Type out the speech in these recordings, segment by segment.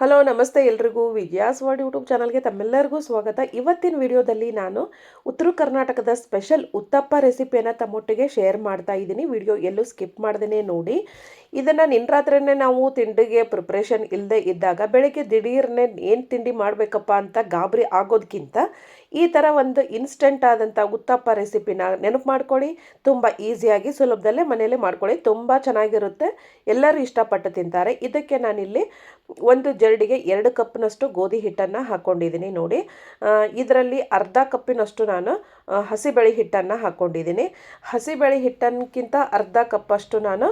Hello, ನಮಸ್ತೆ ಎಲ್ರಿಗೂ. Vidya's word YouTube ಚಾನಲ್ಗೆ ತಮ್ಮೆಲ್ಲರಿಗೂ ಸ್ವಾಗತ. ಇವತ್ತಿನ ವಿಡಿಯೋದಲ್ಲಿ ನಾನು ಉತ್ತರ ಕರ್ನಾಟಕದ ಸ್ಪೆಷಲ್ ಉತ್ತಪ್ಪ ರೆಸಿಪಿಯನ್ನು ತಮ್ಮೊಟ್ಟಿಗೆ ಶೇರ್ ಮಾಡ್ತಾ ಇದ್ದೀನಿ. ವಿಡಿಯೋ ಎಲ್ಲೂ ಸ್ಕಿಪ್ ಮಾಡ್ದೇ ನೋಡಿ. ಇದನ್ನು ನಿನ್ನ ನಾವು ತಿಂಡಿಗೆ ಪ್ರಿಪ್ರೇಷನ್ ಇಲ್ಲದೆ ಇದ್ದಾಗ ಬೆಳಗ್ಗೆ ದಿಢೀರ್ನೆ ಏನು ತಿಂಡಿ ಮಾಡಬೇಕಪ್ಪ ಅಂತ ಗಾಬರಿ ಆಗೋದಕ್ಕಿಂತ ಈ ಥರ ಒಂದು ಇನ್ಸ್ಟೆಂಟ್ ಆದಂಥ ಉತ್ತಪ್ಪ ರೆಸಿಪಿನ ನೆನಪು ಮಾಡ್ಕೊಳ್ಳಿ. ತುಂಬ ಈಸಿಯಾಗಿ ಸುಲಭದಲ್ಲೇ ಮನೆಯಲ್ಲೇ ಮಾಡ್ಕೊಳ್ಳಿ. ತುಂಬ ಚೆನ್ನಾಗಿರುತ್ತೆ. ಎಲ್ಲರೂ ಇಷ್ಟಪಟ್ಟು ತಿಂತಾರೆ. ಇದಕ್ಕೆ ನಾನಿಲ್ಲಿ ಒಂದು ಜರಡಿಗೆ ಎರಡು ಕಪ್ನಷ್ಟು ಗೋಧಿ ಹಿಟ್ಟನ್ನು ಹಾಕ್ಕೊಂಡಿದ್ದೀನಿ ನೋಡಿ. ಇದರಲ್ಲಿ ಅರ್ಧ ಕಪ್ಪಿನಷ್ಟು ನಾನು ಹಸಿಬೇಳೆ ಹಿಟ್ಟನ್ನು ಹಾಕ್ಕೊಂಡಿದ್ದೀನಿ ಹಸಿಬೇಳೆ ಹಿಟ್ಟನ್ಕಿಂತ ಅರ್ಧ ಕಪ್ಪಷ್ಟು ನಾನು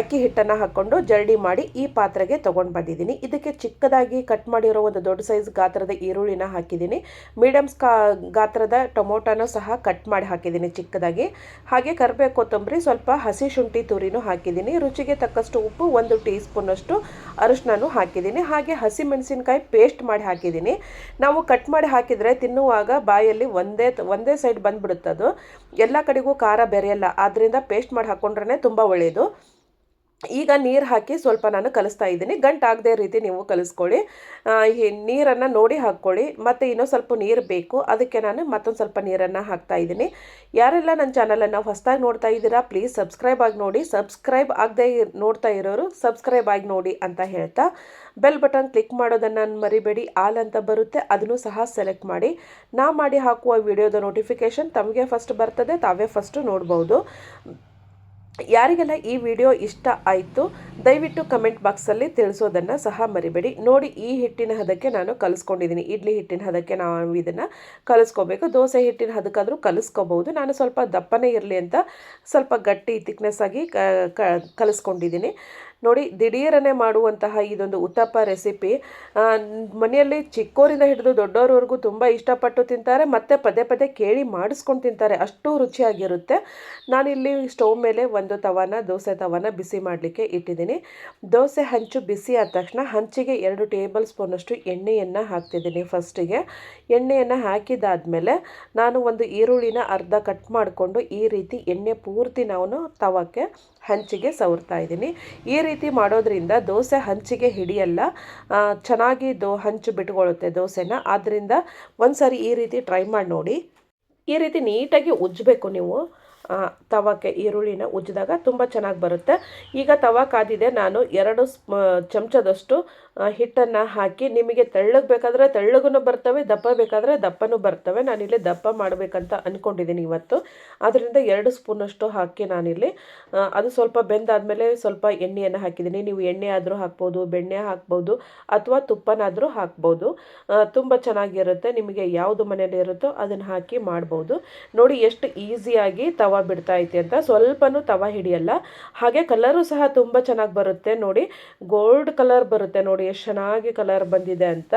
ಅಕ್ಕಿ ಹಿಟ್ಟನ್ನು ಹಾಕ್ಕೊಂಡು ಜರಡಿ ಮಾಡಿ ಈ ಪಾತ್ರೆಗೆ ತೊಗೊಂಡು ಬಂದಿದ್ದೀನಿ. ಇದಕ್ಕೆ ಚಿಕ್ಕದಾಗಿ ಕಟ್ ಮಾಡಿರೋ ಒಂದು ದೊಡ್ಡ ಸೈಜ್ ಗಾತ್ರದ ಈರುಳ್ಳಿನ ಹಾಕಿದ್ದೀನಿ. ಮೀಡಿಯಮ್ಸ್ ಕಾ ಗಾತ್ರದ ಟೊಮೊಟೊನೂ ಸಹ ಕಟ್ ಮಾಡಿ ಹಾಕಿದ್ದೀನಿ ಚಿಕ್ಕದಾಗಿ. ಹಾಗೆ ಕರಿಬೇವು ಕೊತ್ತಂಬರಿ ಸ್ವಲ್ಪ ಹಸಿ ಶುಂಠಿ ತುರಿನೂ ಹಾಕಿದ್ದೀನಿ. ರುಚಿಗೆ ತಕ್ಕಷ್ಟು ಉಪ್ಪು ಒಂದು ಟೀ ಸ್ಪೂನಷ್ಟು ಅರಿಶಿನೂ ಹಾಕಿದ್ದೀನಿ. ಹಾಗೆ ಹಸಿ ಮೆಣಸಿನಕಾಯಿ ಪೇಸ್ಟ್ ಮಾಡಿ ಹಾಕಿದ್ದೀನಿ. ನಾವು ಕಟ್ ಮಾಡಿ ಹಾಕಿದರೆ ತಿನ್ನುವಾಗ ಬಾಯಲ್ಲಿ ಒಂದೇ ಒಂದೇ ಸೈಡ್ ಬಂದುಬಿಡುತ್ತೆ ಅದು ಎಲ್ಲ ಕಡೆಗೂ ಖಾರ ಬೆರೆಯಲ್ಲ. ಆದ್ದರಿಂದ ಪೇಸ್ಟ್ ಮಾಡಿ ಹಾಕ್ಕೊಂಡ್ರೆ ತುಂಬ ಒಳ್ಳೆಯದು ಈಗ ನೀರು ಹಾಕಿ ಸ್ವಲ್ಪ ನಾನು ಕಲಿಸ್ತಾ ಇದ್ದೀನಿ. ಗಂಟಾಗದೇ ರೀತಿ ನೀವು ಕಲಿಸ್ಕೊಳ್ಳಿ. ನೀರನ್ನು ನೋಡಿ ಹಾಕ್ಕೊಳ್ಳಿ. ಮತ್ತು ಇನ್ನೂ ಸ್ವಲ್ಪ ನೀರು ಬೇಕು. ಅದಕ್ಕೆ ನಾನು ಮತ್ತೊಂದು ಸ್ವಲ್ಪ ನೀರನ್ನು ಹಾಕ್ತಾ ಇದ್ದೀನಿ. ಯಾರೆಲ್ಲ ನನ್ನ ಚಾನಲನ್ನು ಹೊಸದಾಗಿ ನೋಡ್ತಾ ಇದ್ದೀರಾ ಪ್ಲೀಸ್ ಸಬ್ಸ್ಕ್ರೈಬ್ ಆಗಿ ನೋಡಿ. ಸಬ್ಸ್ಕ್ರೈಬ್ ಆಗದೆ ನೋಡ್ತಾ ಇರೋರು ಸಬ್ಸ್ಕ್ರೈಬ್ ಆಗಿ ನೋಡಿ ಅಂತ ಹೇಳ್ತಾ ಬೆಲ್ ಬಟನ್ ಕ್ಲಿಕ್ ಮಾಡೋದನ್ನು ಮರಿಬೇಡಿ. ಆಲ್ ಅಂತ ಬರುತ್ತೆ, ಅದನ್ನು ಸಹ ಸೆಲೆಕ್ಟ್ ಮಾಡಿ. ನಾ ಮಾಡಿ ಹಾಕುವ ವಿಡಿಯೋದ ನೋಟಿಫಿಕೇಷನ್ ತಮಗೆ ಫಸ್ಟ್ ಬರ್ತದೆ, ತಾವೇ ಫಸ್ಟು ನೋಡ್ಬೋದು. ಯಾರಿಗೆಲ್ಲ ಈ ವಿಡಿಯೋ ಇಷ್ಟ ಆಯಿತು, ದಯವಿಟ್ಟು ಕಮೆಂಟ್ ಬಾಕ್ಸಲ್ಲಿ ತಿಳಿಸೋದನ್ನು ಸಹ ಮರಿಬೇಡಿ. ನೋಡಿ, ಈ ಹಿಟ್ಟಿನ ಹದಕ್ಕೆ ನಾನು ಕಲಿಸ್ಕೊಂಡಿದ್ದೀನಿ. ಇಡ್ಲಿ ಹಿಟ್ಟಿನ ಹದಕ್ಕೆ ನಾವು ಇದನ್ನು ಕಲಿಸ್ಕೋಬೇಕು. ದೋಸೆ ಹಿಟ್ಟಿನ ಹದಕ್ಕಾದರೂ ಕಲಿಸ್ಕೋಬಹುದು ನಾನು ಸ್ವಲ್ಪ ದಪ್ಪನೇ ಇರಲಿ ಅಂತ ಸ್ವಲ್ಪ ಗಟ್ಟಿ ತಿಕ್ನೆಸ್ ಆಗಿ ಕಲಿಸ್ಕೊಂಡಿದ್ದೀನಿ. ನೋಡಿ, ದಿಢೀರನೆ ಮಾಡುವಂತಹ ಇದೊಂದು ಉತ್ತಪ್ಪ ರೆಸಿಪಿ. ಮನೆಯಲ್ಲಿ ಚಿಕ್ಕೋರಿಂದ ಹಿಡಿದು ದೊಡ್ಡವ್ರವರೆಗೂ ತುಂಬ ಇಷ್ಟಪಟ್ಟು ತಿಂತಾರೆ. ಮತ್ತು ಪದೇ ಪದೇ ಕೇಳಿ ಮಾಡಿಸ್ಕೊಂಡು ತಿಂತಾರೆ. ಅಷ್ಟು ರುಚಿಯಾಗಿರುತ್ತೆ. ನಾನಿಲ್ಲಿ ಸ್ಟವ್ ಮೇಲೆ ಒಂದು ತವಾನ, ದೋಸೆ ತವಾನ ಬಿಸಿ ಮಾಡಲಿಕ್ಕೆ ಇಟ್ಟಿದ್ದೀನಿ. ದೋಸೆ ಹಂಚು ಬಿಸಿ ಆದ ತಕ್ಷಣ ಹಂಚಿಗೆ ಎರಡು ಟೇಬಲ್ ಸ್ಪೂನಷ್ಟು ಎಣ್ಣೆಯನ್ನು ಹಾಕ್ತಿದ್ದೀನಿ ಫಸ್ಟಿಗೆ. ಎಣ್ಣೆಯನ್ನು ಹಾಕಿದಾದಮೇಲೆ ನಾನು ಒಂದು ಈರುಳ್ಳಿನ ಅರ್ಧ ಕಟ್ ಮಾಡಿಕೊಂಡು ಈ ರೀತಿ ಎಣ್ಣೆ ಪೂರ್ತಿ ನಾವು ತವಕ್ಕೆ ಹಂಚಿಗೆ ಸವರ್ತಾ ಇದ್ದೀನಿ. ಈ ರೀತಿ ಮಾಡೋದ್ರಿಂದ ದೋಸೆ ಹಂಚಿಗೆ ಹಿಡಿಯಲ್ಲ. ಚೆನ್ನಾಗಿ ದೋ, ಹಂಚು ಬಿಟ್ಕೊಳ್ಳುತ್ತೆ ದೋಸೆನ. ಆದ್ದರಿಂದ ಒಂದು ಸಾರಿ ಈ ರೀತಿ ಟ್ರೈ ಮಾಡಿ ನೋಡಿ. ಈ ರೀತಿ ನೀಟಾಗಿ ಉಜ್ಜಬೇಕು ನೀವು. ತವಕ್ಕೆ ಈರುಳ್ಳಿನ ಉಜ್ಜಿದಾಗ ತುಂಬ ಚೆನ್ನಾಗಿ ಬರುತ್ತೆ. ಈಗ ತವ ಕಾದಿದೆ, ನಾನು ಎರಡು ಚಮಚದಷ್ಟು ಹಿಟ್ಟನ್ನು ಹಾಕಿ ನಿಮಗೆ ತೆಳ್ಳಗೆ ಬೇಕಾದರೆ ತೆಳ್ಳಗೂ ಬರ್ತವೆ, ದಪ್ಪ ಬೇಕಾದರೆ ದಪ್ಪನೂ ಬರ್ತವೆ. ನಾನಿಲ್ಲಿ ದಪ್ಪ ಮಾಡಬೇಕಂತ ಅಂದ್ಕೊಂಡಿದ್ದೀನಿ ಇವತ್ತು. ಅದರಿಂದ ಎರಡು ಸ್ಪೂನಷ್ಟು ಹಾಕಿ ನಾನಿಲ್ಲಿ ಅದು ಸ್ವಲ್ಪ ಬೆಂದಾದಮೇಲೆ ಸ್ವಲ್ಪ ಎಣ್ಣೆಯನ್ನು ಹಾಕಿದ್ದೀನಿ. ನೀವು ಎಣ್ಣೆ ಆದರೂ ಹಾಕ್ಬೋದು, ಬೆಣ್ಣೆ ಹಾಕ್ಬೋದು, ಅಥವಾ ತುಪ್ಪನಾದರೂ ಹಾಕ್ಬೋದು. ತುಂಬ ಚೆನ್ನಾಗಿರುತ್ತೆ. ನಿಮಗೆ ಯಾವುದು ಮನೇಲಿ ಇರುತ್ತೋ ಅದನ್ನು ಹಾಕಿ ಮಾಡ್ಬೋದು. ನೋಡಿ, ಎಷ್ಟು ಈಸಿಯಾಗಿ ತವ ಬಿಡ್ತಾ ಐತೆ ಅಂತ ಸ್ವಲ್ಪನೂ ತವ ಹಿಡಿಯಲ್ಲ. ಹಾಗೆ ಕಲರು ಸಹ ತುಂಬ ಚೆನ್ನಾಗಿ ಬರುತ್ತೆ ನೋಡಿ. ಗೋಲ್ಡ್ ಕಲರ್ ಬರುತ್ತೆ ನೋಡಿ, ಎಷ್ಟು ಚೆನ್ನಾಗಿ ಕಲರ್ ಬಂದಿದೆ ಅಂತ.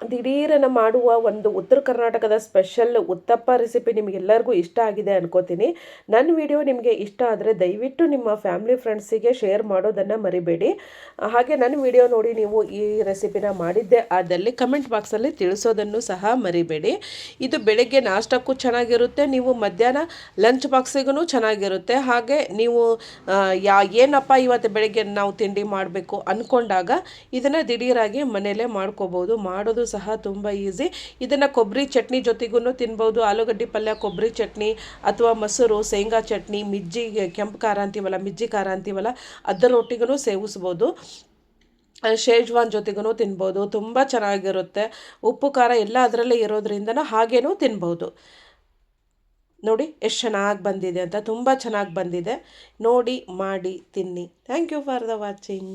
ದಿಢೀರನ ಮಾಡುವ ಒಂದು ಉತ್ತರ ಕರ್ನಾಟಕದ ಸ್ಪೆಷಲ್ ಉತ್ತಪ್ಪ ರೆಸಿಪಿ ನಿಮಗೆಲ್ಲರಿಗೂ ಇಷ್ಟ ಆಗಿದೆ ಅನ್ಕೋತೀನಿ. ನನ್ನ ವಿಡಿಯೋ ನಿಮಗೆ ಇಷ್ಟ ಆದರೆ ದಯವಿಟ್ಟು ನಿಮ್ಮ ಫ್ಯಾಮಿಲಿ ಫ್ರೆಂಡ್ಸಿಗೆ ಶೇರ್ ಮಾಡೋದನ್ನು ಮರಿಬೇಡಿ. ಹಾಗೆ ನನ್ನ ವಿಡಿಯೋ ನೋಡಿ ನೀವು ಈ ರೆಸಿಪಿನ ಮಾಡಿದ್ದೆ ಆದಲ್ಲಿ ಕಮೆಂಟ್ ಬಾಕ್ಸಲ್ಲಿ ತಿಳಿಸೋದನ್ನು ಸಹ ಮರಿಬೇಡಿ. ಇದು ಬೆಳಗ್ಗೆ ನಾಷ್ಟಕ್ಕೂ ಚೆನ್ನಾಗಿರುತ್ತೆ, ನೀವು ಮಧ್ಯಾಹ್ನ ಲಂಚ್ ಬಾಕ್ಸಿಗೂ ಚೆನ್ನಾಗಿರುತ್ತೆ. ಹಾಗೆ ನೀವು ಯಾ, ಏನಪ್ಪ ಇವತ್ತು ಬೆಳಗ್ಗೆ ನಾವು ತಿಂಡಿ ಮಾಡಬೇಕು ಅಂದ್ಕೊಂಡಾಗ ಇದನ್ನು ದಿಢೀರಾಗಿ ಮನೆಯಲ್ಲೇ ಮಾಡ್ಕೋಬೋದು. ಮಾಡೋದು ಸಹ ತುಂಬ ಈಸಿ ಇದನ್ನು ಕೊಬ್ಬರಿ ಚಟ್ನಿ ಜೊತೆಗೂ ತಿನ್ಬೋದು. ಆಲೂಗಡ್ಡೆ ಪಲ್ಯ ಕೊಬ್ಬರಿ ಚಟ್ನಿ ಅಥವಾ ಮೊಸರು, ಶೇಂಗಾ ಚಟ್ನಿ, ಮಿಜ್ಜಿ, ಕೆಂಪು ಖಾರ ಅಂತೀವಲ್ಲ, ಮಿಜ್ಜಿ ಖಾರ ಅಂತೀವಲ್ಲ ಅದರೊಟ್ಟಿಗೂ ಸೇವಿಸ್ಬೋದು. ಶೇಜ್ವಾನ್ ಜೊತೆಗೂ ತಿನ್ಬೋದು. ತುಂಬ ಚೆನ್ನಾಗಿರುತ್ತೆ. ಉಪ್ಪು, ಖಾರ ಎಲ್ಲ ಅದರಲ್ಲೇ ಇರೋದ್ರಿಂದ ಹಾಗೇನೂ ತಿನ್ಬೋದು. ನೋಡಿ, ಎಷ್ಟು ಚೆನ್ನಾಗಿ ಬಂದಿದೆ ಅಂತ. ತುಂಬ ಚೆನ್ನಾಗಿ ಬಂದಿದೆ. ನೋಡಿ, ಮಾಡಿ, ತಿನ್ನಿ. Thank you for the watching